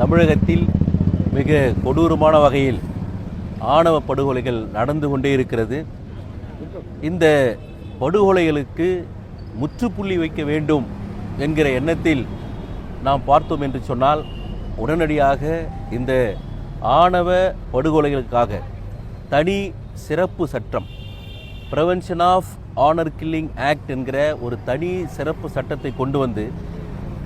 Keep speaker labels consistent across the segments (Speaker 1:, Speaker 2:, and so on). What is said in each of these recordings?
Speaker 1: தமிழகத்தில் மிக கொடூரமான வகையில் ஆணவ படுகொலைகள் நடந்து கொண்டே இருக்கிறது. இந்த படுகொலைகளுக்கு முற்றுப்புள்ளி வைக்க வேண்டும் என்கிற எண்ணத்தில் நாம் பார்த்தோம் என்று சொன்னால் உடனடியாக இந்த ஆணவ படுகொலைகளுக்காக தனி சிறப்பு சட்டம் prevention of honour killing act என்கிற ஒரு தனி சிறப்பு சட்டத்தை கொண்டு வந்து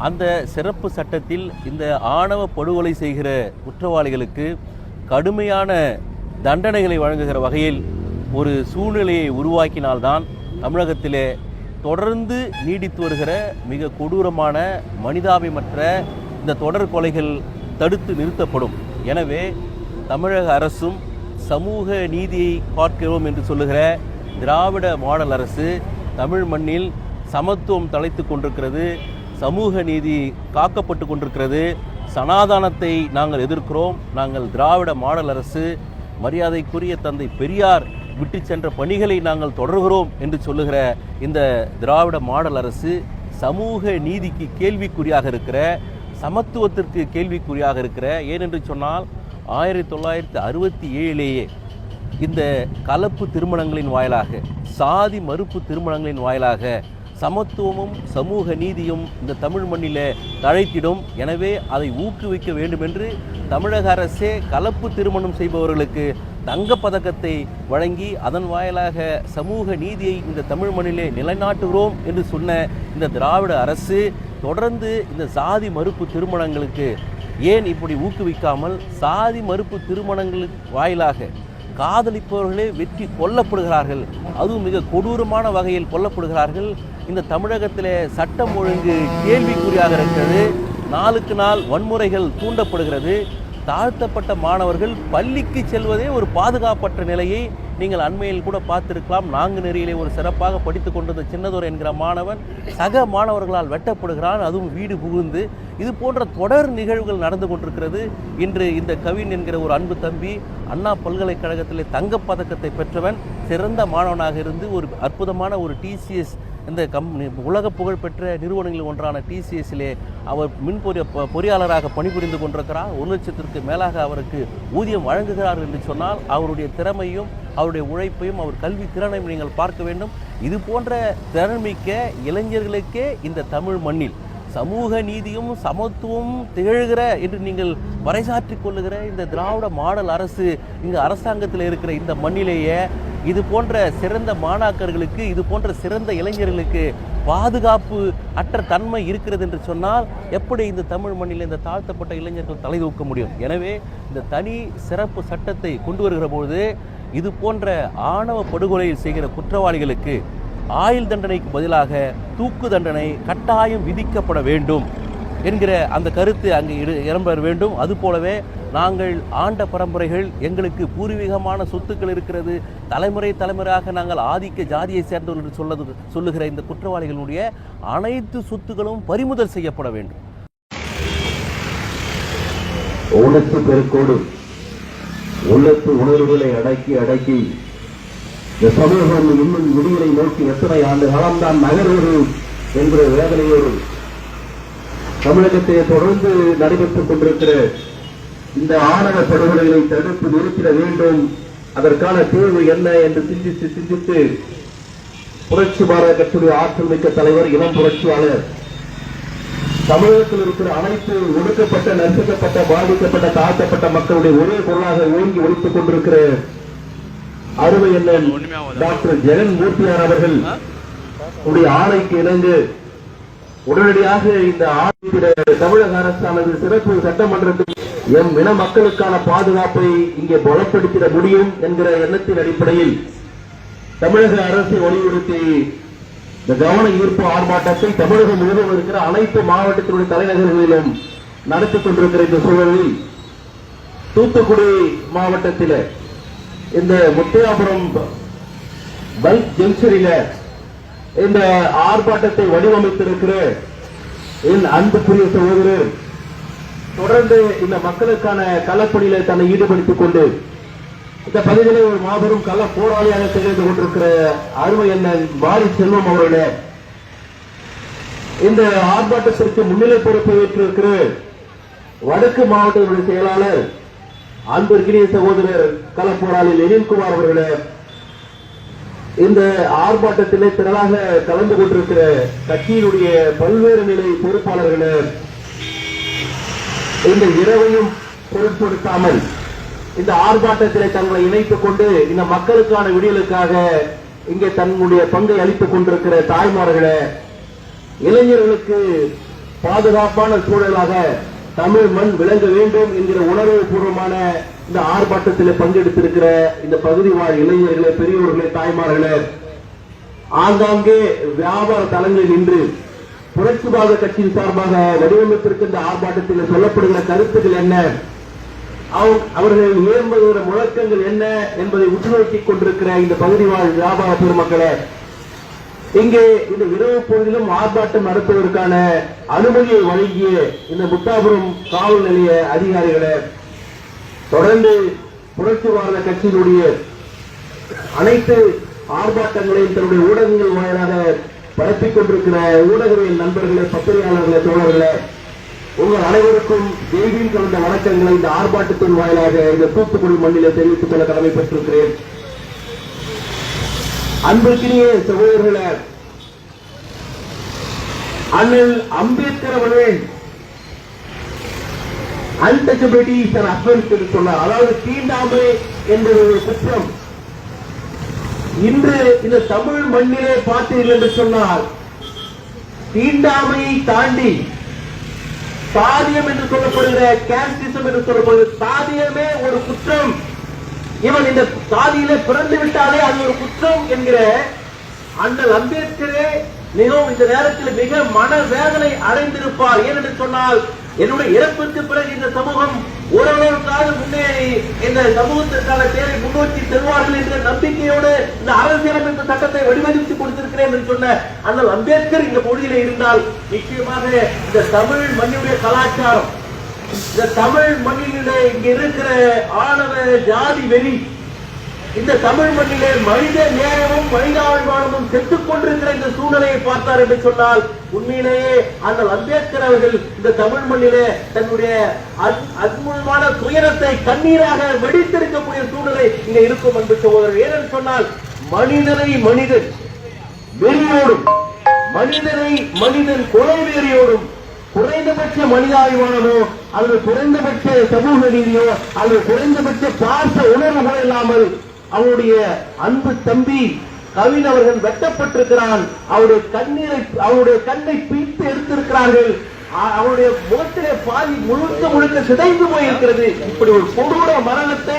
Speaker 1: அந்த சிறப்பு சட்டத்தில் இந்த ஆணவ படுகொலை செய்கிற குற்றவாளிகளுக்கு கடுமையான தண்டனைகளை வழங்குகிற வகையில் ஒரு சூழ்நிலையை உருவாக்கினால்தான் தமிழகத்திலே தொடர்ந்து நீடித்து வருகிற மிக கொடூரமான மனிதாபிமற்ற இந்த தொடர் கொலைகள் தடுத்து நிறுத்தப்படும். எனவே தமிழக அரசும் சமூக நீதியை பார்க்கிறோம் என்று சொல்லுகிற திராவிட மாடல் அரசு தமிழ் மண்ணில் சமத்துவம் தலைத்து கொண்டிருக்கிறது. சமூக நீதி காக்கப்பட்டு கொண்டிருக்கிறது. சனாதானத்தை நாங்கள் எதிர்க்கிறோம். நாங்கள் திராவிட மாடல் அரசு மரியாதைக்குரிய தந்தை பெரியார் விட்டு சென்ற பணிகளை நாங்கள் தொடர்கிறோம் என்று சொல்லுகிற இந்த திராவிட மாடல் அரசு சமூக நீதிக்கு கேள்விக்குறியாக இருக்கிற சமத்துவத்திற்கு கேள்விக்குறியாக இருக்கிற ஏனென்று சொன்னால் ஆயிரத்தி தொள்ளாயிரத்தி அறுபத்தி ஏழிலேயே இந்த கலப்பு திருமணங்களின் வாயிலாக சாதி மறுப்பு திருமணங்களின் வாயிலாக சமத்துவமும் சமூக நீதியும் இந்த தமிழ் மண்ணிலே தழைத்திடும். எனவே அதை ஊக்குவிக்க வேண்டும் என்று தமிழக அரசே கலப்பு திருமணம் செய்பவர்களுக்கு தங்கப்பதக்கத்தை வழங்கி அதன் வாயிலாக சமூக நீதியை இந்த தமிழ் மண்ணிலே நிலைநாட்டுகிறோம் என்று சொன்ன இந்த திராவிட அரசு தொடர்ந்து இந்த சாதி மறுப்பு திருமணங்களுக்கு ஏன் இப்படி ஊக்குவிக்காமல் சாதி மறுப்பு திருமணங்களுக்கு வாயிலாக காதலிப்பவர்களே வெற்றி கொல்லப்படுகிறார்கள். அதுவும் மிக கொடூரமான வகையில் கொல்லப்படுகிறார்கள். இந்த தமிழகத்திலே சட்டம் ஒழுங்கு கேள்விக்குறியாக இருக்கிறது. நாளுக்கு நாள் வன்முறைகள் தூண்டப்படுகிறது. தாழ்த்தப்பட்ட மாணவர்கள் பள்ளிக்கு செல்வதே ஒரு பாதுகாப்பற்ற நிலையை நீங்கள் அண்மையில் கூட பார்த்திருக்கலாம். நான்கு நெறியிலே ஒரு சிறப்பாக படித்து கொண்டிருந்த சின்னதோர் என்கிற மாணவன் சக மாணவர்களால் வெட்டப்படுகிறான். அதுவும் வீடு புகுந்து. இது போன்ற தொடர் நிகழ்வுகள் நடந்து கொண்டிருக்கிறது. இன்று இந்த கவின் என்கிற ஒரு அன்பு தம்பி அண்ணா பல்கலைக்கழகத்திலே தங்கப்பதக்கத்தை பெற்றவன் சிறந்த மாணவனாக இருந்து ஒரு அற்புதமான ஒரு டிசிஎஸ் இந்த கம் உலக புகழ்பெற்ற நிறுவனங்களில் ஒன்றான டிசிஎஸ்லே அவர் மின் பொறிய பொறியாளராக பணிபுரிந்து கொண்டிருக்கிறார். ஒரு லட்சத்திற்கு மேலாக அவருக்கு ஊதியம் வழங்குகிறார் என்று சொன்னால் அவருடைய திறமையும் அவருடைய உழைப்பையும் அவர் கல்வி திறனையும் நீங்கள் பார்க்க வேண்டும். இது போன்ற திறன்மிக்க இளைஞர்களுக்கே இந்த தமிழ் மண்ணில் சமூக நீதியும் சமத்துவமும் திகழ்கிற என்று நீங்கள் பறைசாற்றிக் கொள்ளுகிற இந்த திராவிட மாடல் அரசு இங்கு அரசாங்கத்தில் இருக்கிற இந்த மண்ணிலேயே இது போன்ற சிறந்த மாணாக்கர்களுக்கு இது போன்ற சிறந்த இளைஞர்களுக்கு பாதுகாப்பு அற்ற தன்மை இருக்கிறது என்று சொன்னால் எப்படி இந்த தமிழ் மண்ணில் இந்த தாழ்த்தப்பட்ட இளைஞர்கள் தலை தூக்க முடியும்? எனவே இந்த தனி சிறப்பு சட்டத்தை கொண்டு வருகிற பொழுது இது போன்ற ஆணவ படுகொலையில் செய்கிற குற்றவாளிகளுக்கு ஆயுள் தண்டனைக்கு பதிலாக தூக்கு தண்டனை கட்டாயம் விதிக்கப்பட வேண்டும். என்கிற அந்த கருத்து அங்கு இடம்பெற வேண்டும். அதுபோலவே நாங்கள் ஆண்ட பரம்பரைகள் எங்களுக்கு பூர்வீகமான சொத்துக்கள் இருக்கிறது. தலைமுறை தலைமுறையாக நாங்கள் ஆதிக்க ஜாதியை சேர்ந்தவர்கள் என்று சொல்லது சொல்லுகிற இந்த குற்றவாளிகளுடைய அனைத்து சொத்துக்களும் பறிமுதல் செய்யப்பட வேண்டும்.
Speaker 2: ஊனத்து பெருக்கோடு உள்ளத்து உணர்வுகளை அடக்கி அடக்கி இந்த சமூகம் இன்னும் விடுதலை நோக்கி எத்தனை ஆண்டு காலம்தான் நகர்வது என்ற வேதனையோடு தமிழகத்தை தொடர்ந்து நடைபெற்றுக் கொண்டிருக்கிற இந்த ஆணவ படுகொலைகளை தடுத்து நிறுத்திட வேண்டும். அதற்கான தீர்வு என்ன என்று சிந்தித்து சிந்தித்து புரட்சி பாரத கட்சியுடைய ஆற்றல் மிக்க தலைவர் இளம் புரட்சியாளர் தமிழகத்தில் இருக்கிற அனைத்து ஒடுக்கப்பட்ட நசுக்கப்பட்ட பாதிக்கப்பட்ட தாழ்த்தப்பட்ட மக்களுடைய ஒரே பொருளாக ஓங்கி ஒழித்துக் கொண்டிருக்கிற அருமை அண்ணன் டாக்டர் ஜெகன் மூர்த்தியார் அவர்கள் உடைய ஆணைக்கு இணங்கு உடனடியாக இந்த ஆணையிட தமிழக அரசானது சிறப்பு சட்டமன்றத்தில் எம் இன மக்களுக்கான பாதுகாப்பை இங்கே பலப்படுத்திட முடியும் என்கிற எண்ணத்தின் அடிப்படையில் தமிழக அரசை வலியுறுத்தி இந்த கவன ஈர்ப்பு ஆர்ப்பாட்டத்தை தமிழகம் முழுவதும் இருக்கிற அனைத்து மாவட்டத்தினுடைய தலைநகர்களிலும் நடத்தி கொண்டிருக்கிற இந்த சூழலில் தூத்துக்குடி மாவட்டத்தில் இந்த முத்தையாபுரம் பல்க் ஜங்ஷனில் இந்த ஆர்ப்பாட்டத்தை வடிவமைத்திருக்கிற என் அன்புக்குரிய சகோதரர் தொடர்ந்து இந்த மக்களுக்கான களப்பணியில தன்னை ஈடுபடுத்திக் கொண்டு இந்த பகுதியிலே ஒரு மாபெரும் கள போராளியாக திகழ்ந்து கொண்டிருக்கிற அருமை அண்ணன் மாரி செல்வம் அவர்களே இந்த ஆர்ப்பாட்டத்திற்கு முன்னிலை பொறுப்பு ஏற்றிருக்கிற
Speaker 1: வடக்கு மாவட்டத்தினுடைய செயலாளர் அன்பிற்கினிய சகோதரர் களப்போராளி லெனின்குமார் அவர்களே இந்த ஆர்ப்பாட்டத்திலே திரளாக கலந்து கொண்டிருக்கிற கட்சியினுடைய பல்வேறு நிலை பொறுப்பாளர்களே இந்த இரவையும் பொருட்படுத்தாமல் இந்த ஆர்ப்பாட்டத்திலே தங்களை இணைத்துக் கொண்டு இந்த மக்களுக்கான விடியலுக்காக இங்கே தன்னுடைய பங்கை அளித்துக் கொண்டிருக்கிற தாய்மார்களே இளைஞர்களுக்கு பாதுகாப்பான சூழலாக தமிழ் மண் விளங்க வேண்டும் என்கிற உணர்வு பூர்வமான இந்த ஆர்ப்பாட்டத்தில் பங்கெடுத்திருக்கிற இந்த பகுதி வாழ் இளைஞர்களே பெரியோர்களே தாய்மார்களே ஆங்காங்கே வியாபார தலங்களில் நின்று புரட்சிவாத கட்சியின் சார்பாக வடிவமைத்திருக்கின்ற ஆர்ப்பாட்டத்தில் சொல்லப்படுகிற கருத்துக்கள் என்ன? அவர்கள் ஏற்படுகிற முழக்கங்கள் என்ன என்பதை உற்றுநோக்கிக் கொண்டிருக்கிற இந்த பகுதி வாழ் வியாபார பெருமக்களை இங்கே இந்த இரவு பொழுதிலும் ஆர்ப்பாட்டம் நடத்துவதற்கான அனுமதியை வழங்கிய இந்த முத்தாபுரம் காவல் நிலைய அதிகாரிகளை தொடர்ந்து புரட்சி பாரத கட்சியினுடைய அனைத்து ஆர்ப்பாட்டங்களையும் தன்னுடைய ஊடகங்கள் வாயிலாக பரப்பிக் கொண்டிருக்கிற ஊடகவியல் நண்பர்களே பத்திரிகையாளர்களே தோழர்களே உங்கள் அனைவருக்கும் தெய்வீன் கலந்த வணக்கங்களை இந்த ஆர்ப்பாட்டத்தின் வாயிலாக இந்த தூத்துக்குடி மண்ணிலே தெரிவித்துக் கொள்ள கடமைப்பட்டிருக்கிறேன். அன்பிற்கினிய சகோதரர்களே அண்ணல் அம்பேத்கர் அவர்கள் அன்டச்சபிலிட்டி இஸ் அன் அஃபென்ஸ் என்று சொன்னார் அதாவது தீண்டாமை என்பது ஒரு குற்றம். இன்று இந்த தமிழ் மண்ணிலே பார்த்தீர்கள் என்று சொன்னால் தீண்டாமையை தாண்டி சாதியம் என்று சொல்லப்படுகிற கேஸ்டிசம் என்று சொல்லப்படுகிற சாதியமே ஒரு குற்றம். இவன் இந்த சாதியில பிறந்து விட்டாலே அது ஒரு குற்றம் என்கிற அண்ணல் அம்பேத்கரே மிகவும் இந்த நேரத்தில் மிக மன வேதனை அடைந்திருப்பார். ஏனென்று சொன்னால் என்னுடைய இறப்பிற்கு பிறகு இந்த சமூகம் ஓரளவுக்காவது முன்னேறி இந்த சமூகத்திற்கான தேவை முன்னோக்கி செல்வார்கள் என்ற நம்பிக்கையோடு இந்த அரசியலமைப்பு சட்டத்தை வடிவமைத்து கொடுத்திருக்கிறேன் என்று சொன்ன அண்ணல் அம்பேத்கர் இந்த பொழுதிலே இருந்தால் நிச்சயமாக இந்த தமிழ் மண்ணுடைய கலாச்சாரம் இந்த தமிழ் மண்ணிலே இங்க இருக்கிற ஆணவ ஜாதி வெறி இந்த தமிழ் மண்ணிலே மனித நேரமும் மனிதாபிமானமும் செத்துக் கொண்டிருக்கிற இந்த சூழ்நிலையை பார்த்தார் என்று சொன்னால் உண்மையிலேயே அந்த அம்பேத்கர் அவர்கள் இந்த தமிழ் மண்ணிலே தன்னுடைய அத்- அற்புதமான துயரத்தை கண்ணீராக வெடித்திருக்கக்கூடிய சூழ்நிலை இங்க இருக்கும் என்று சகோதரர். ஏனென்று சொன்னால் மனிதனை மனிதன் வெறியோடும் மனிதனை மனிதன் கொலை வெறியோடும் குறைந்தபட்ச மனித மனிதாபிமானமோ அல்லது குறைந்தபட்ச சமூக நீதியோ அல்லது குறைந்தபட்ச பாச உணர்வுகள் இல்லாமல் அவருடைய அன்பு தம்பி கவின் அவர்கள் வெட்டப்பட்டிருக்கிறான். அவருடைய கண்ணீரை அவருடைய கண்ணை பீத்து எடுத்திருக்கிறார்கள். அவருடைய முகத்திலே பாதி முழுக்க முழுக்க சிதைந்து போயிருக்கிறது. இப்படி ஒரு கொடூர மரணத்தை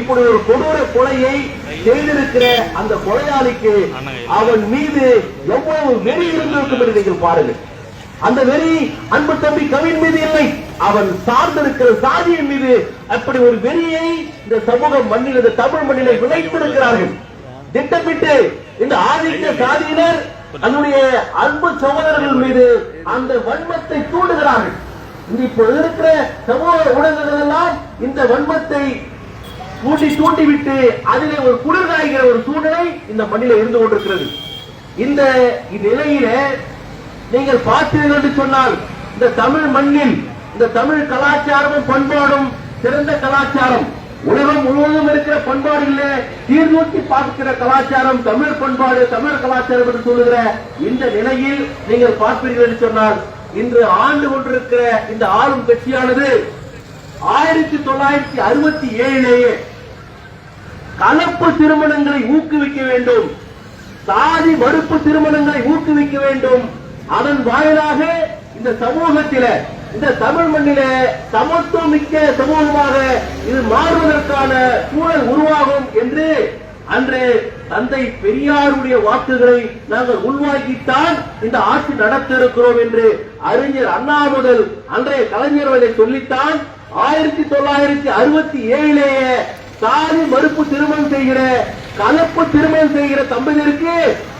Speaker 1: இப்படி ஒரு கொடூர கொலையை செய்திருக்கிற அந்த கொலையாளிக்கு அவன் மீது எவ்வளவு வெறி இருந்திருக்கும் என்று நீங்கள் பாருங்கள். அந்த வெறி அன்பு தம்பி கவின் மீது இல்லை. அவன் சார்ந்திருக்கிற சாதியின் மீது அப்படி ஒரு வெறியை இந்த சமூக மண்ணில் இந்த தமிழ் மண்ணிலே விளைத்திருக்கிறார்கள் திட்டமிட்டு இந்த ஆதிக்க சாதியினர் தன்னுடைய அன்பு சகோதரர்கள் மீது அந்த வன்மத்தை தூண்டுகிறார்கள். இப்போ இருக்கிற சமூக ஊடகங்கள் எல்லாம் இந்த வன்மத்தை தூண்டி தூண்டிவிட்டு அதிலே ஒரு குளிர் காய்கிற ஒரு சூழ்நிலை இந்த மண்ணில இருந்து கொண்டிருக்கிறது. இந்த நிலையில நீங்கள் பார்த்தீர்கள் என்று சொன்னால் இந்த தமிழ் மண்ணில் இந்த தமிழ் கலாச்சாரமும் பண்பாடும் சிறந்த கலாச்சாரம். உலகம் முழுவதும் இருக்கிற பண்பாடுகளே தீர்நோக்கி பார்க்கிற கலாச்சாரம் தமிழ் பண்பாடு தமிழ் கலாச்சாரம் என்று சொல்லுகிற இந்த நிலையில் நீங்கள் பார்ப்பீர்கள் என்று சொன்னால் இன்று ஆண்டு கொண்டிருக்கிற இந்த ஆளும் கட்சியானது ஆயிரத்தி தொள்ளாயிரத்தி அறுபத்தி ஏழிலேயே கலப்பு திருமணங்களை ஊக்குவிக்க வேண்டும். சாதி மறுப்பு திருமணங்களை ஊக்குவிக்க வேண்டும். அதன் வாயிலாக இந்த சமூகத்தில இந்த தமிழ் மண்ணில சமத்துவம் மிக்க சமூகமாக இது மாறுவதற்கான சூழல் உருவாகும் என்று அன்று தந்தை பெரியாருடைய வாக்குகளை நாங்கள் உள்வாங்கித்தான் இந்த ஆட்சி நடத்த இருக்கிறோம் என்று அறிஞர் அண்ணா முதல் அன்றைய கலைஞர் வரை சொல்லித்தான். ஆயிரத்தி தொள்ளாயிரத்தி அறுபத்தி ஏழிலேயே சாதி மறுப்பு திருமணம் செய்கிற கலப்பு திருமணம் செய்கிற தம்பதியருக்கு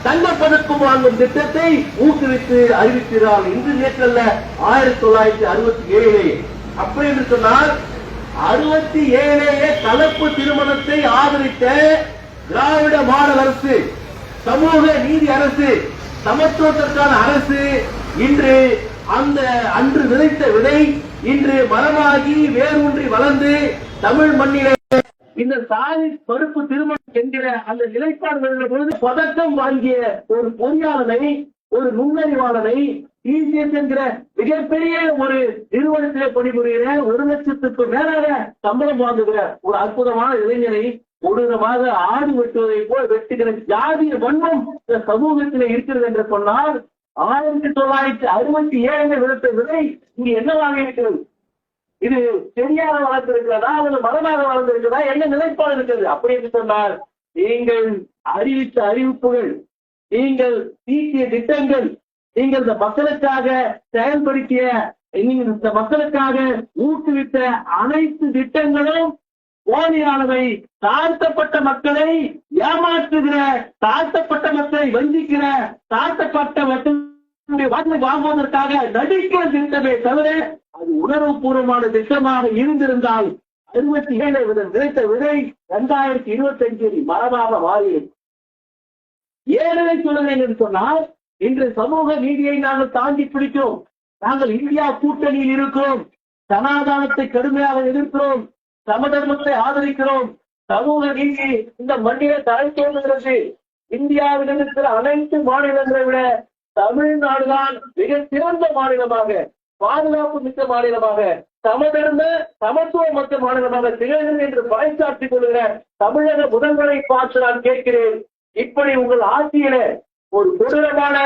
Speaker 1: தங்கப்பதக்கம் வாங்கும் திட்டத்தை ஊக்குவித்து அறிவிக்கிறார் இன்று நேற்றல்ல ஆயிரத்தி தொள்ளாயிரத்தி அறுபத்தி ஏழு. அப்படி என்று சொன்னால் அறுபத்தி ஏழிலேயே கலப்பு திருமணத்தை ஆதரித்த திராவிட மாடல் அரசு சமூக நீதி அரசு சமத்துவத்திற்கான அரசு இன்று அந்த அன்று விதைத்த விதை இன்று மரமாகி வேரூன்றி வளர்ந்து தமிழ் மண்ணிலே இந்த சாதி பருப்பு திருமணம் என்கிற அந்த நிலைப்பாடுகள் பொழுது பதக்கம் வாங்கிய ஒரு பொறியாளனை ஒரு நுண்ணறிவாளனை டிசிஎஸ் என்கிற மிகப்பெரிய ஒரு நிறுவனத்திலே பணிபுரிகிற ஒரு லட்சத்துக்கு மேலாக சம்பளம் வாங்குகிற ஒரு அற்புதமான இளைஞரை கொடூரமாக ஆடு வெட்டுவதை போல் வெட்டுகிற ஜாதிய வன்மம் இந்த சமூகத்திலே இருக்கிறது என்று சொன்னால் ஆயிரத்தி தொள்ளாயிரத்தி அறுபத்தி ஏழு விடுத்த விலை இங்கு என்னவாக இருக்கிறது? இது சரியாக வளர்ந்திருக்கிறதா அல்லது மரமாக வளர்ந்திருக்கிறதா என்ன நிலைப்பாடு இருக்கிறது? அப்படி என்று சொன்னால் நீங்கள் அறிவித்த அறிவிப்புகள் நீங்கள் தீட்டிய திட்டங்கள் நீங்கள் இந்த மக்களுக்காக செயல்படுத்திய நீங்கள் இந்த மக்களுக்காக ஊக்குவித்த அனைத்து திட்டங்களும் போலியானவை. தாழ்த்தப்பட்ட மக்களை ஏமாற்றுகிற தாழ்த்தப்பட்ட மக்களை வஞ்சிக்கிற தாழ்த்தப்பட்ட மக்கள் வாக்கு வாங்குவதற்காக நடிக்க திட்டமே தவிர அது உணர்வுபூர்வமான திட்டமாக இருந்திருந்தால் அறுபத்தி ஏழு விதம் நினைத்த விதை இரண்டாயிரத்தி இருபத்தி அஞ்சில் மரமாக மாறியது. ஏழரை சொல்லுங்கள் என்று சொன்னால் இன்று சமூக நீதியை நாங்கள் தாண்டி பிடிக்கிறோம் நாங்கள் இந்தியா கூட்டணியில் இருக்கிறோம். சனாதானத்தை கடுமையாக எதிர்க்கிறோம். சமதர்மத்தை ஆதரிக்கிறோம். சமூக நீதி இந்த மண்ணிலே தலை தோன்றுகிறது. இந்தியாவில் இருக்கிற அனைத்து மாநிலங்களை விட தமிழ்நாடுதான் மிக சிறந்த மாநிலமாக பாதுகாப்பு மிக்க மாநிலமாக சமதர்ம சமத்துவமற்ற மாநிலமாக திகழ்கிறது என்று பறைசாற்றிக் கொள்கிற தமிழக முதல்வரை பார்த்து நான் கேட்கிறேன். இப்படி உங்கள் ஆட்சியில ஒரு கொடூரமான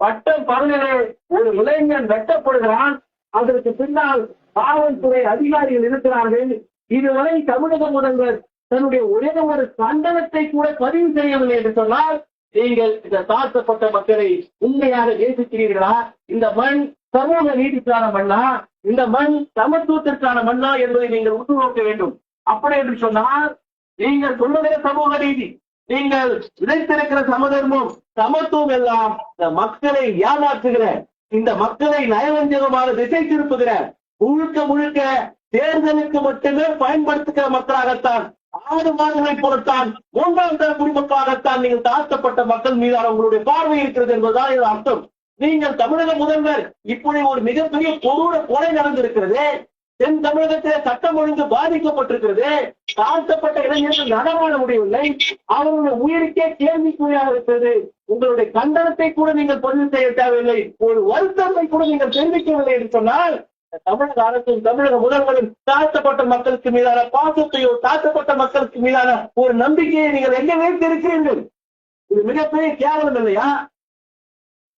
Speaker 1: பட்டம் பதவியிலே ஒரு இளைஞன் வெட்டப்படுகிறான். அதற்கு பின்னால் காவல்துறை அதிகாரிகள் இருக்கிறார்கள். இதுவரை தமிழக முதல்வர் தன்னுடைய ஒரே ஒரு கண்டனத்தை கூட பதிவு செய்யவில்லை என்று சொன்னால் நீங்கள் இந்த தாழ்த்தப்பட்ட மக்களை உண்மையாக நேசிக்கிறீர்களா? இந்த மண் சமூக நீதிக்கான மண்ணா? இந்த மண் சமத்துவத்திற்கான மண்ணா என்பதை நீங்கள் உற்று நோக்க வேண்டும். அப்படி என்று சொன்னால் நீங்கள் சொல்லுகிற சமூக நீதி. நீங்கள் விதைத்திருக்கிற சமதர்மம் சமத்துவம் எல்லாம் இந்த மக்களை ஏமாற்றுகிற இந்த மக்களை நயவஞ்சகமாக திசை திருப்புகிற முழுக்க முழுக்க தேர்தலுக்கு மட்டுமே பயன்படுத்துகிற மக்களாகத்தான் ஆறு மாடுகளை போலத்தான் மூன்றாம் தர நீங்கள் தாழ்த்தப்பட்ட மக்கள் மீதான உங்களுடைய பார்வை இருக்கிறது என்பதுதான் இது அர்த்தம். நீங்கள் தமிழக முதல்வர் இப்படி ஒரு மிகப்பெரிய கொடூர கொலை நடந்திருக்கிறது. தென் தமிழகத்திலே சட்டம் ஒழுங்கு பாதிக்கப்பட்டிருக்கிறது. தாழ்த்தப்பட்ட இளைஞர்கள் நடமாட முடியவில்லை. அவருடைய உயிருக்கே கேள்விக்குறியாக இருக்கிறது. உங்களுடைய கண்டனத்தை கூட நீங்கள் பதிவு செய்ய தேவையில்லை. ஒரு வருத்தத்தை கூட நீங்கள் தெரிவிக்கவில்லை என்று சொன்னால் தமிழக அரசும் தமிழக முதல்வரும் தாழ்த்தப்பட்ட மக்களுக்கு மீதான பாசத்தையோ தாழ்த்தப்பட்ட மக்களுக்கு மீதான ஒரு நம்பிக்கையை நீங்கள் எங்க வைத்திருக்கிறீர்கள்? இது மிகப்பெரிய கேவலம் இல்லையா?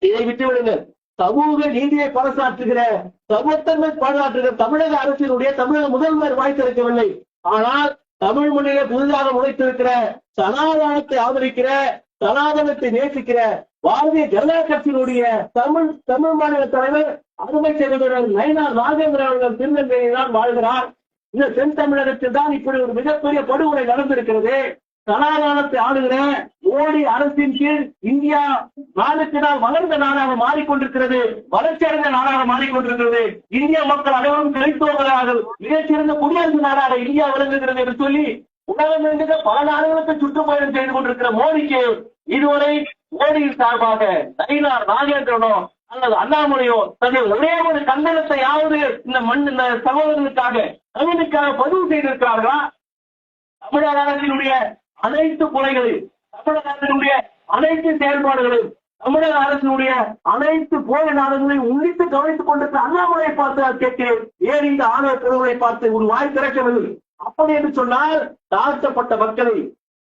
Speaker 1: இதை விட்டு விடுங்கள் சமூக நீதியை பறைசாற்றுகிற சமத்தன்மை பாராட்டுகிற தமிழக அரசினுடைய தமிழக முதல்வர் வாய் திறக்கவில்லை ஆனால் தமிழ் மொழியில புதிதாக உழைத்திருக்கிற சனாதனத்தை ஆதரிக்கிற சனாதனத்தை நேசிக்கிற பாரதிய ஜனதா கட்சியினுடைய தமிழ் தமிழ் மாநில தலைவர் அருமை செயலர் நயனா நாகேந்திரன் அவர்கள் திருநெல்வேலியில் தான் வாழ்கிறார். இந்த தென் தமிழகத்தில் தான் இப்படி ஒரு மிகப்பெரிய படுகொலை நடந்திருக்கிறது. கலாகாலத்தை ஆளுகிற மோடி அரசின் கீழ் இந்தியா நாளுக்கு நாள் வளர்ந்த நாடாக மாறிக்கொண்டிருக்கிறது. வளர்ச்சியடைந்த நாடாக மாறிக்கொண்டிருக்கிறது. இந்திய மக்கள் அனைவரும் கிடைத்தவர்களாக மிகச்சிறந்த குடியரசு நாடாக இந்தியா விளங்குகிறது என்று சொல்லி உலகம் என்கிற பல நாடுகளுக்கு சுற்றுப்பயணம் செய்து கொண்டிருக்கிற மோடிக்கு இதுவரை மோடியின் சார்பாக நயினார் நாகேந்திரனோ அல்லது அண்ணாமலையோ தங்கள் ஒரே ஒரு கண்டனத்தையாவது இந்த மண் இந்த சகோதரனுக்காக தமிழுக்காக பதிவு செய்திருக்கிறார்களா? தமிழக அரசினுடைய அனைத்து கொலைகளையும் தமிழக அரசினுடைய அனைத்து செயல்பாடுகளையும் தமிழக அரசினுடைய அனைத்து போல நாடுகளையும் உன்னித்து கவனித்துக் கொண்டிருக்கிற அண்ணாமலையை பார்த்து நான் கேட்கிறேன். ஏன் இந்த ஆணவ பிரிவுகளை பார்த்து ஒரு வாய் திறக்கவில்லை? அப்படி என்று சொன்னால் தாழ்த்தப்பட்ட மக்களை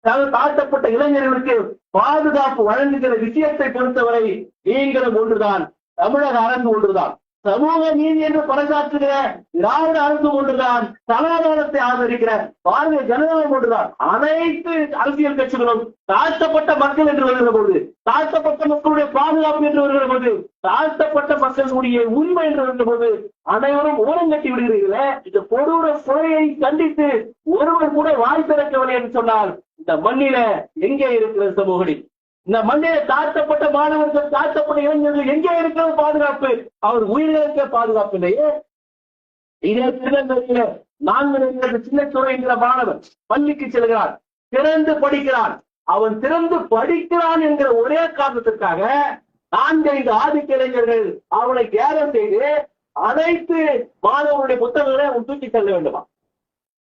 Speaker 1: அதாவது தாழ்த்தப்பட்ட இளைஞர்களுக்கு பாதுகாப்பு வழங்குகிற விஷயத்தை பொறுத்தவரை நீங்களும் ஒன்றுதான். தமிழக அரசு ஒன்றுதான். சமூக நீதி என்று பறைசாற்றுகிற திராவிட அரசு ஒன்றுதான். சனாதானத்தை ஆதரிக்கிற பாரதிய ஜனதாவும் ஒன்றுதான். அனைத்து அரசியல் கட்சிகளும் தாழ்த்தப்பட்ட மக்கள் என்று வருகிற போது தாழ்த்தப்பட்ட மக்களுடைய பாதுகாப்பு என்று வருகிற போது தாழ்த்தப்பட்ட மக்களுடைய உரிமை என்று வருகிற போது அனைவரும் ஓரம் கட்டி விடுகிறீர்களே. இந்த கொடூர கொலையை கண்டித்து ஒருவர் கூட வாய் திறக்கவில்லை என்று சொன்னால் இந்த மண்ணில எங்கே இருக்கிற சமூக நீதி இந்த மண்ணில தாழ்த்தப்பட்ட மாணவர்கள் தாழ்த்தப்பட்ட இளைஞர்கள் எங்கே இருக்கிற பாதுகாப்பு? அவர் உயிரிழக்க பாதுகாப்பு இல்லையே? இதே திருநெல்வேலியில நான்கு நிமிட சின்னத்துறை என்கிற மாணவன் பள்ளிக்கு செல்கிறான் திறந்து படிக்கிறான். அவன் திறந்து படிக்கிறான் என்கிற ஒரே காரணத்திற்காக நான்கைந்து ஆதிக்க இளைஞர்கள் அவனை கேரம் செய்து அனைத்து மாணவனுடைய புத்தகங்களை அவன் தூக்கி செல்ல வேண்டுமா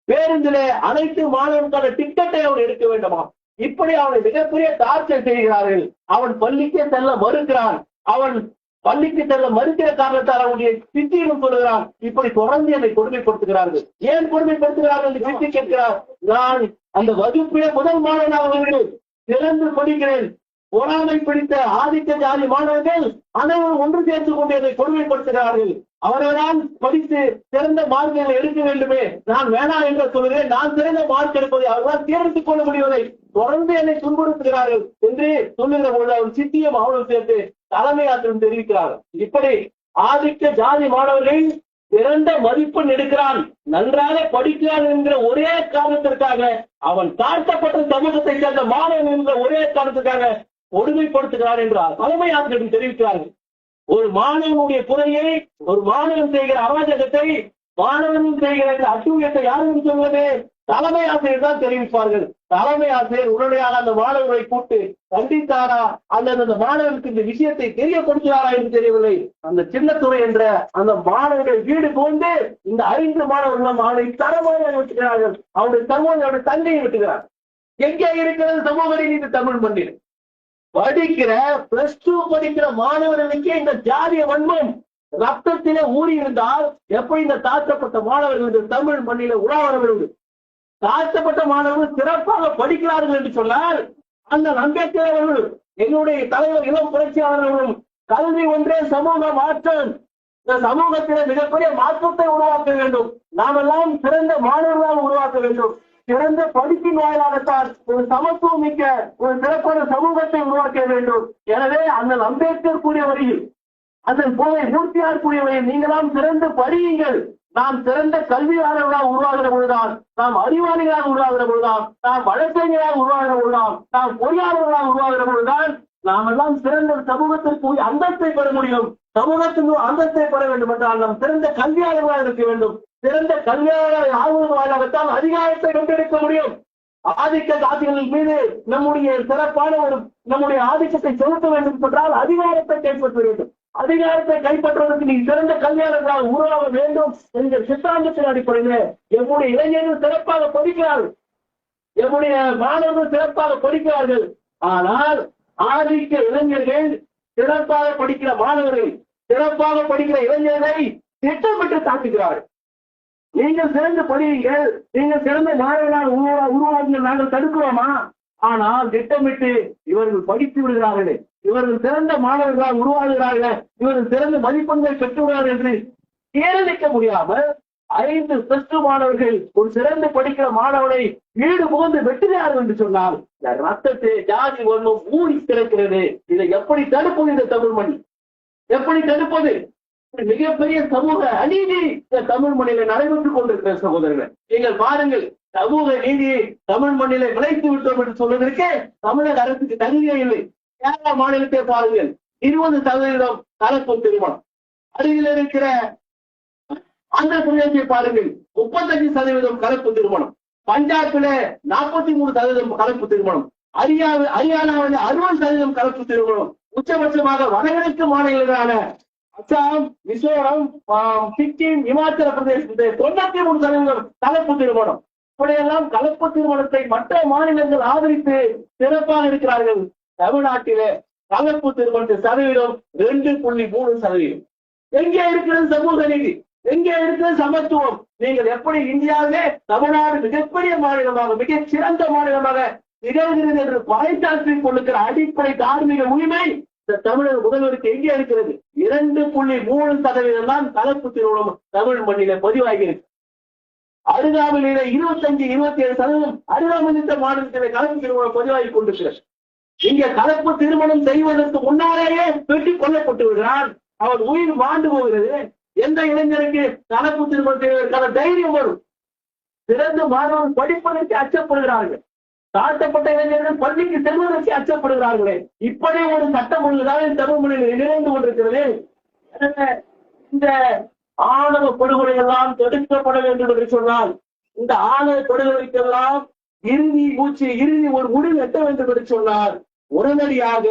Speaker 1: பேருந்திலே அனைத்து மாணவர்களுக்கான டிக்கெட்டை அவன் எடுக்க வேண்டுமா இப்படி அவனை மிகப்பெரிய டார்ச்சர் செய்கிறார்கள். அவன் பள்ளிக்கே செல்ல மறுக்கிறான். அவன் பள்ளிக்கு செல்ல மறுக்கிற காரணத்தால் அவனுடைய சித்தியிலும் சொல்கிறான் இப்படி தொடர்ந்து என்னை கொடுமைப்படுத்துகிறார்கள். ஏன் கொடுமைப்படுத்துகிறார்கள் என்று சித்தி கேட்கிறார். நான் அந்த வகுப்பிலே முதல் மாணவனாக வருகிறேன் சிறந்து படிக்கிறேன். பொறாமை பிடித்த ஆதிக்க ஜாதி மாணவர்கள் அனைவரும் ஒன்று சேர்ந்து கொண்டு என்னை கொடுமைப்படுத்துகிறார்கள். அவர்களால் படித்து சிறந்த மார்க்கங்களை எடுக்க வேண்டுமே. நான் வேணாம் என்று சொல்கிறேன் நான் சிறந்த மார்க் எடுப்பதை அவர்களால் தேர்ந்தெடுத்துக் கொள்ள முடிவதை தொடர்ந்து என்னை துன்புறுத்துகிறார்கள் என்று சொல்லுகிற பொழுது அவர் சித்தியம் அவனும் சேர்த்து தலைமை ஆசிரியர் தெரிவிக்கிறார் இப்படி ஆதிக்க ஜாதி மாணவர்கள் சிறந்த மதிப்பெண் எடுக்கிறான் நன்றாக படிக்கிறான் என்கிற ஒரே காரணத்திற்காக அவன் தாழ்த்தப்பட்ட சமூகத்தை சேர்ந்த மாணவன் என்கிற ஒரே காரணத்திற்காக கொடுமைப்படுத்துகிறார் என்றார் தலைமை ஆசிரியர் தெரிவிக்கிறார்கள். ஒரு மாணவனுடைய குறையை ஒரு மாணவன் செய்கிற அராஜகத்தை மாணவன் செய்கிற இந்த அசூயத்தை யாரும் சொல்வது? தலைமை ஆசிரியர் தான் தெரிவிப்பார்கள். தலைமை ஆசிரியர் உடனடியாக அந்த மாணவரை கூட்டு கண்டித்தாரா அல்லது அந்த மாணவருக்கு இந்த விஷயத்தை தெரியப்படுத்தினாரா என்று தெரியவில்லை. அந்த சின்னத்துறை என்ற அந்த மாணவர்கள் வீடு போந்து இந்த ஐந்து மாணவர்களும் அவனை தரமாக விட்டுகிறார்கள் அவனுடைய தகவல் அவனுடைய தந்தையை விட்டுகிறார் எங்கே இருக்கிறது? சமூக நீதி தமிழ் மண்ணில். படிக்கிற பிளஸ் டூ படிக்கிற மாணவர்களுக்கே இந்த ஜாதிய வன்மம் ரத்தத்திலே ஊறி இருந்தால் எப்படி இந்த தாழ்த்தப்பட்ட மாணவர்கள் இந்த தமிழ் மண்ணில உலாவர வேண்டும் தாழ்த்தப்பட்ட மாணவர்கள் சிறப்பாக படிக்கிறார்கள் என்று சொன்னால் அந்த அம்பேத்கர் அவர்கள் என்னுடைய தலைவர் இளம் புரட்சியாளர்களும் கல்வி ஒன்றே சமூக மாற்றம். இந்த சமூகத்திலே மிகப்பெரிய மாற்றத்தை உருவாக்க வேண்டும். நாமெல்லாம் சிறந்த மாணவர்களாக உருவாக்க வேண்டும். சிறந்த படிப்பின் வாயிலாகத்தான் ஒரு சமத்துவம் மிக்க ஒரு சிறப்பான சமூகத்தை உருவாக்க வேண்டும். எனவே அந்த அம்பேத்கர் கூடிய வரியில் அதன் போதை மூர்த்தியார் கூடிய வரியில் நீங்களாம் சிறந்து படியுங்கள். நாம் சிறந்த கல்வியாளர்களாக உருவாகிற பொழுதுதான் நாம் அறிவாளிகளாக உருவாகிற பொழுதுதான் நாம் வழக்கறிஞராக உருவாகிற பொழுதுதான் நாம் பொறியாளர்களாக உருவாகிற பொழுதுதான் நாம் எல்லாம் சிறந்த சமூகத்திற்கு உரிய அந்தஸ்தை பெற முடியும். சமூகத்தின் ஒரு அந்தஸ்தை பெற வேண்டும் என்றால் நாம் சிறந்த கல்வியாளர்களாக இருக்க வேண்டும். சிறந்த கல்வியாளர் ஆகுவது வாயிலாகத்தான் அதிகாரத்தை வென்றெடுக்க முடியும். ஆதிக்க ஜாதிகள் மீது நம்முடைய சிறப்பான ஒரு நம்முடைய ஆதிக்கத்தை செலுத்த வேண்டும் என்றால் அதிகாரத்தை கைப்பற்ற வேண்டும். அதிகாரத்தை கைப்பற்றுவதற்கு நீ சிறந்த கல்யாணங்களால் உருவாக வேண்டும் என்கிற சித்தாந்தத்தின் அடிப்படையில் எம்முடைய இளைஞர்கள் சிறப்பாக படிக்கிறார்கள். எம்முடைய மாணவர்கள் சிறப்பாக படிக்கிறார்கள். ஆனால் ஆதிக்க இளைஞர்கள் சிறப்பாக படிக்கிற மாணவர்கள் சிறப்பாக படிக்கிற இளைஞர்களை திட்டமிட்டு தாக்குகிறார்கள். நீங்கள் சிறந்து படியுங்கள். நீங்கள் சிறந்த மாணவர்களால் உருவா உருவாகுங்கள் நாங்கள் தடுக்கிறோமா? ஆனால் திட்டமிட்டு இவர்கள் படித்து விடுகிறார்களே. இவர்கள் சிறந்த மாணவர்களால் உருவாகிறார்கள். இவர்கள் சிறந்த மதிப்பெண்கள் பெற்று என்று கேரளிக்க முடியாமல் ஐந்து பிளஸ் மாணவர்கள் ஒரு சிறந்து படிக்கிற மாணவனை வீடு புகுந்து வெட்டுகிறார்கள் என்று சொன்னால் இந்த ரத்தத்தை ஜாதி ஒன்றும் மூடி திறக்கிறது இதை எப்படி தடுப்பது இந்த தமிழ் எப்படி தடுப்பது? மிகப்பெரிய சமூக அநீதி இந்த தமிழ் மண்ணில நடைபெற்றுக் கொண்டிருக்கிற சகோதரர்கள். நீங்கள் பாருங்கள் சமூக நீதியை தமிழ் மண்ணில விளைத்து விட்டோம் என்று சொல்வதற்கு தமிழக அரசுக்கு தகுதியே இல்லை. கேரள மாநிலத்தை பாருங்கள் இருபது சதவீதம் கலப்பு திருமணம். அருகில் இருக்கிற ஆந்திர பிரதேசத்தை பாருங்கள் முப்பத்தஞ்சு சதவீதம் கலப்பு திருமணம். பஞ்சாப்ல நாற்பத்தி மூணு சதவீதம் கலப்பு திருமணம். ஹரியா ஹரியானாவில் அறுபது சதவீதம் கலப்பு திருமணம். உச்சபட்சமாக வடகிழக்கு மாநிலங்களான அசாம் மிசோரம் சிக்கிம் இமாச்சல பிரதேசம் தொண்ணூத்தி மூணு சதவீதம் கலப்பு திருமணம். இப்படியெல்லாம் கலப்பு திருமணத்தை மற்ற மாநிலங்கள் ஆதரித்து சிறப்பாக இருக்கிறார்கள். தமிழ்நாட்டிலே கலப்பு திருமணத்தை சதவீதம் ரெண்டு புள்ளி மூணு சதவீதம். எங்கே இருக்கிறது சமூக நீதி? எங்கே இருக்கிறது சமத்துவம்? நீங்கள் எப்படி இந்தியாவிலே தமிழ்நாடு மிகப்பெரிய மாநிலமாக மிகச் சிறந்த மாநிலமாக திகழ்கிறது என்று பறைத்தாற்றிக் கொள்ளுகிற அடிப்படை தார்மீக உரிமை தமிழக முதல்வருக்கு எங்கே இருக்கிறது? இரண்டு புள்ளி மூணு சதவீதம் தான் கலப்பு திருமணம் தமிழ் மண்ணில பதிவாகி இருக்கு. அருகாமையில இருபத்தஞ்சு இருபத்தி ஏழு சதவீதம் அருகாமையில் மாநிலத்தில கலப்பு திருமணம் பதிவாகி கொண்டிருக்கிறது. இங்க கலப்பு திருமணம் செய்வதற்கு முன்னாலேயே வெட்டி கொல்லப்பட்டு விடுகிறான் அவன் உயிர் மாண்டு போகிறது. எந்த இளைஞருக்கு கலப்பு திருமணம் செய்வதற்கான தைரியம் வரும்? சிறந்த மாணவர்கள் படிப்பதற்கு அச்சப்படுகிறார்கள். தாழ்த்தப்பட்ட இளைஞர்கள் பள்ளிக்கு செல்வதற்கு அச்சப்படுகிறார்களே. இப்படி ஒரு சட்டம் ஒழுங்குதான் தமிழ் மொழியில் நிறைந்து கொண்டிருக்கிறது. இந்த ஆணவ படுகொலை எல்லாம் தடுக்கப்பட வேண்டும் என்று சொன்னால் இந்த ஆணவ படுகொலைக்கெல்லாம் இறுதி மூச்சு இறுதி ஒரு முடிவு எட்ட வேண்டும் என்று சொன்னார் உடனடியாக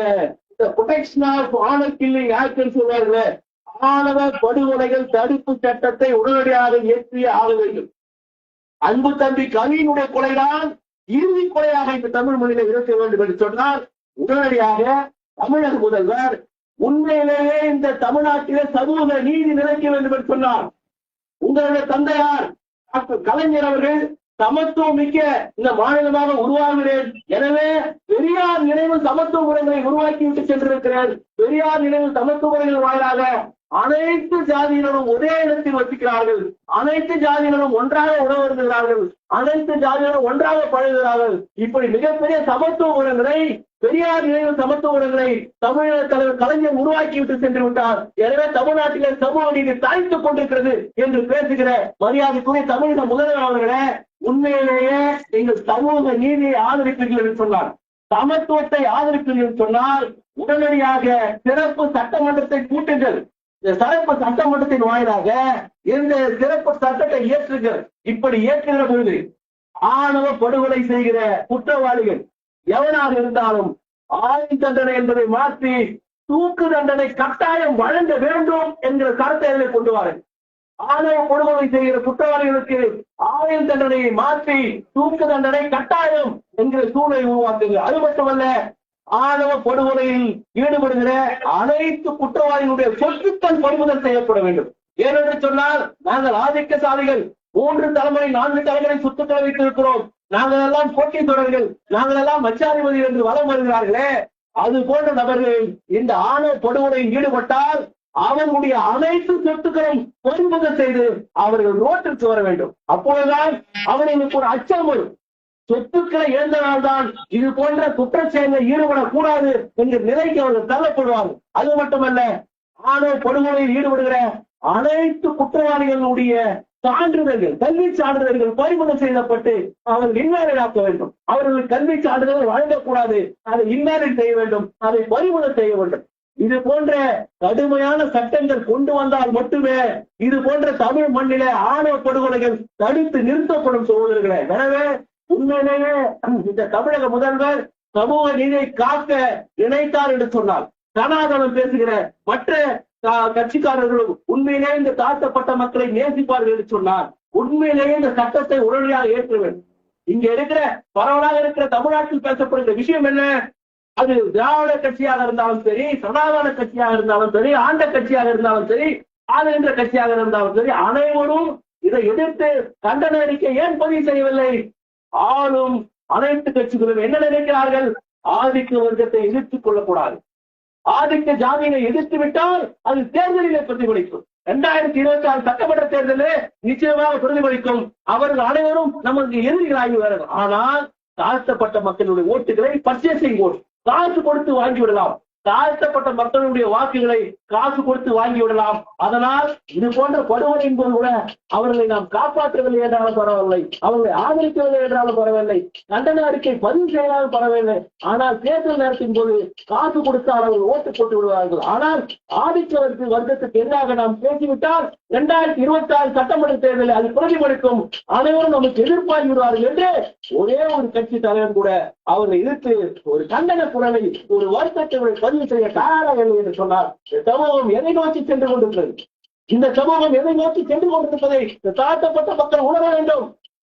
Speaker 1: இந்த protection of honour killing act சொல்வார்கள் ஆணவ படுகொலைகள் தடுப்பு சட்டத்தை உடனடியாக இயற்றிய ஆக வேண்டும். அன்பு தம்பி கவியினுடைய கொலைதான் இறுதி கொலையாக இந்த தமிழ் மொழியில இருக்க வேண்டும் என்று சொன்னால் உடனடியாக தமிழக முதல்வர் உண்மையிலேயே இந்த தமிழ்நாட்டிலே சமூக நீதி நிலைக்க வேண்டும் என்று சொன்னார். உங்களுடைய தந்தையார் டாக்டர் கலைஞர் அவர்கள் சமத்துவம் மிக்க இந்த மாநிலமாக உருவாகிறேன். எனவே பெரியார் நினைவு சமத்துவ முறைகளை உருவாக்கி விட்டு சென்றிருக்கிறேன். பெரியார் நினைவு சமத்துவ முறைகள் வாயிலாக அனைத்து ஜாதியினரும் ஒரே இடத்தில் வசிக்கிறார்கள். அனைத்து ஜாதியினரும் ஒன்றாக உணவருகிறார்கள் அனைத்து ஜாதியினரும் ஒன்றாக பழகுகிறார்கள். இப்படி மிகப்பெரிய சமத்துவ முறைகளை பெரியார் நினைவு சமத்துவ முறைகளை தமிழக தலைவர் கலைஞர் உருவாக்கி விட்டு சென்று விட்டார். எனவே தமிழ்நாட்டிலே சமூக நீதி தாய்த்துக் கொண்டிருக்கிறது என்று பேசுகிற மரியாதைக்குரிய தமிழக முதல்வர் அவர்களே உண்மையிலேயே நீங்கள் சமூக நீதியை ஆதரிப்பீர்கள் என்று சொன்னார். சமத்துவத்தை ஆதரிப்பீர்கள் சொன்னால் உடனடியாக சிறப்பு சட்டமன்றத்தை கூட்டுங்கள். இந்த சிறப்பு சட்டமன்றத்தின் வாயிலாக இந்த சிறப்பு சட்டத்தை இயற்றுங்கள். இப்படி இயற்றுகிற பொழுது ஆணவ படுகொலை செய்கிற குற்றவாளிகள் எவனாக இருந்தாலும் ஆயுள் தண்டனை என்பதை மாற்றி தூக்கு தண்டனை கட்டாயம் வழங்க வேண்டும் என்கிற கருத்தை அதில் கொண்டு வாருங்கள் ஆணவ படுகொலை செய்கிற குற்றவாளிகளுக்கு ஆயுள் தண்டனையை மாற்றி தூக்கு தண்டனை கட்டாயம் என்கிற சூழலை உருவாக்குங்க அது மட்டுமல்ல ஆணவ படுகொலையில் ஈடுபடுகிற அனைத்து குற்றவாளிகளுடைய சொத்துக்கள் பறிமுதல் செய்யப்பட வேண்டும். ஏனென்று சொன்னால் நாங்கள் ஆதிக்கசாலிகள். மூன்று தலைமுறை நான்கு தலைமுறை சொத்துக்களை வைத்திருக்கிறோம். நாங்கள் எல்லாம் போட்டி தொடர்கள். நாங்கள் எல்லாம் மச்சாதிபதி என்று வலம் வருகிறார்களே. அது போன்ற நபர்கள் இந்த ஆணவ படுகொலையில் ஈடுபட்டால் அவர்களுடைய அனைத்து சொத்துக்களும் பறிமுதல் செய்து அவர்கள் ரோட்டிற்கு வர வேண்டும். அப்பொழுதுதான் அவர்களுக்கு ஒரு அச்சம் வரும். சொத்துக்களை இழந்தனால்தான் இது போன்ற குற்ற செயலில் ஈடுபடக்கூடாது என்கிற நிலைக்கு அவர்கள் தள்ளப்படுவாங்க அது மட்டுமல்ல ஆணவ படுகொலையில் ஈடுபடுகிற அனைத்து குற்றவாளிகளுடைய சான்றிதழ்கள் கல்வி சான்றிதழ்கள் பறிமுதல் செய்யப்பட்டு அவர்கள் இன்வேலிட் ஆக்க வேண்டும். அவர்கள் கல்வி சான்றிதழ் வழங்கக்கூடாது. அதை இன்வேலிட் செய்ய வேண்டும். அதை பறிமுதல் செய்ய வேண்டும். இது போன்ற கடுமையான சட்டங்கள் கொண்டு வந்தால் மட்டுமே இது போன்ற தமிழ் மண்ணில ஆணவ படுகொலைகள் தடுத்து நிறுத்தப்படும் சகோதரர்களே. எனவே உண்மையிலேயே இந்த தமிழக முதல்வர் சமூக நீதியை காக்க நினைத்தார் என்று சொன்னார் சனாதனம் பேசுகிற மற்ற கட்சிக்காரர்களும் உண்மையிலேயே இந்த தாழ்த்தப்பட்ட மக்களை நேசிப்பார்கள் என்று சொன்னார் உண்மையிலேயே இந்த சட்டத்தை உடனடியாக ஏற்க வேண்டும். இங்க இருக்கிற பரவலாக இருக்கிற தமிழ்நாட்டில் பேசப்படுகிற விஷயம் என்ன? அது திராவிட கட்சியாக இருந்தாலும் சரி சனாதன கட்சியாக இருந்தாலும் சரி ஆண்ட கட்சியாக இருந்தாலும் சரி ஆளுகின்ற கட்சியாக இருந்தாலும் சரி அனைவரும் இதை எதிர்த்து கண்டன அறிக்கை ஏன் பதிவு செய்யவில்லை? ஆளும் அனைத்து கட்சிகளும் என்ன நினைக்கிறார்கள்? ஆதிக்க வர்க்கத்தை எதிர்த்துக் கொள்ளக்கூடாது. ஆதிக்க ஜாதியை எதிர்த்து விட்டால் அது தேர்தலிலே பிரதிபலிக்கும். இரண்டாயிரத்தி இருபத்தி ஆறு சட்டமன்ற தேர்தலே நிச்சயமாக பிரதிபலிக்கும். அவர்கள் அனைவரும் நமக்கு எதிரிகளாகி வருகிறார்கள் ஆனால் தாழ்த்தப்பட்ட மக்களுடைய ஓட்டுகளை பர்ச்சேசிங் ஓட்டு காசு கொடுத்து வாங்கி விடலாம் தாழ்த்தப்பட்ட மக்களுடைய வாக்குகளை காசு கொடுத்து வாங்கி விடலாம் அதனால் இது போன்ற படுகொலை என்பது கூட அவர்களை நாம் காப்பாற்றவில்லை என்றாலும் பரவாயில்லை. அவர்களை ஆதரிக்கவில்லை என்றாலும் பரவாயில்லை. கண்டன அறிக்கை பதிவு செய்தாலும் பரவாயில்லை. ஆனால் தேர்தல் நேரத்தின் போது காசு கொடுத்தால் அவர்கள் ஓட்டு போட்டு விடுவார்கள். ஆனால் ஆதிக்க வர்க்கத்துக்கு எதிராக நாம் பேசிவிட்டால் இரண்டாயிரத்தி இருபத்தி ஆறு சட்டமன்ற தேர்தலில் அது பிரதிபலிக்கும் அனைவரும் நமக்கு எதிர்ப்பாகி விடுவார்கள் என்று ஒரே ஒரு கட்சி தலைவர் கூட அவர்களை எதிர்த்து ஒரு கண்டன குரலை ஒரு வருத்தத்தை பதிவு செய்ய தயாராக என்று சொன்னார். இந்த சமூகம் எதை நோக்கி சென்று கொண்டிருக்கிறது? இந்த சமூகம் எதை நோக்கி சென்று கொண்டிருப்பதை இந்த தாழ்த்தப்பட்ட மக்கள் உணர வேண்டும்.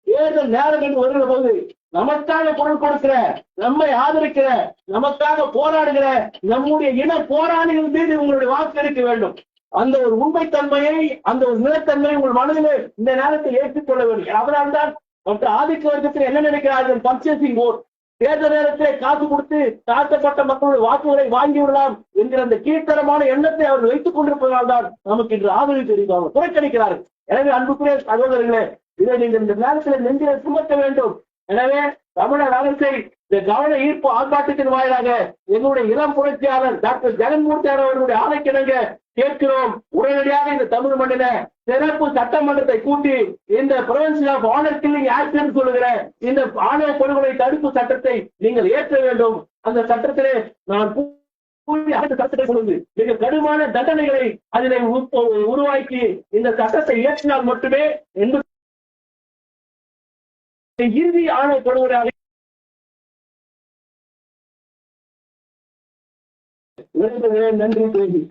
Speaker 1: தேர்தல் நேரம் என்று வருகிற போது நமக்காக குரல் கொடுக்கிற நம்மை ஆதரிக்கிற நமக்காக போராடுகிற நம்முடைய இன போராளிகள் மீது உங்களுடைய வாக்கு இருக்க வேண்டும். அந்த ஒரு உண்மைத்தன்மையை அந்த ஒரு நிலத்தன்மையை உங்கள் மனதிலே இந்த நேரத்தில் ஏற்றுக்கொள்ள வேண்டும். அதனால்தான் மற்ற ஆதிக்க வர்க்கத்தில் என்ன நினைக்கிறார்கள்? Purchasing power. தேர்தல் நேரத்திலே காசு கொடுத்து தாழ்த்தப்பட்ட மக்களுடைய வாக்குகளை வாங்கி விடலாம் என்கிற அந்த கீழ்த்தரமான எண்ணத்தை அவர்கள் வைத்துக் கொண்டிருப்பதால் தான் நமக்கு இன்று ஆதரவு தெரிவித்து புறக்கணிக்கிறார்கள். எனவே அன்புக்குரிய சகோதரர்களே இதை நீங்கள் இந்த நேரத்தில் நெஞ்சில சுமத்த வேண்டும். எனவே தமிழக அரசை இந்த கவன ஈர்ப்பு ஆர்ப்பாட்டத்தின் வாயிலாக எங்களுடைய இளம் புரட்சியாளர் டாக்டர் ஜெகன்மூர்த்தி அவர்களுடைய ஆணைக்கிணங்க கேட்கிறோம். உடனடியாக இந்த தமிழ் மண்ணில சிறப்பு சட்டமன்றத்தை கூட்டி இந்த provincial of honour killing act சொல்லுகிற இந்த ஆணவ படுகொலை தடுப்பு சட்டத்தை நீங்கள் ஏற்ற வேண்டும். அந்த சட்டத்திலே நான் சட்டத்தை கொண்டு மிக கடுமான தண்டனைகளை அதிலே உருவாக்கி இந்த சட்டத்தை இயற்றினால் மட்டுமே இறுதி ஆணவ படுகொலை நன்றி.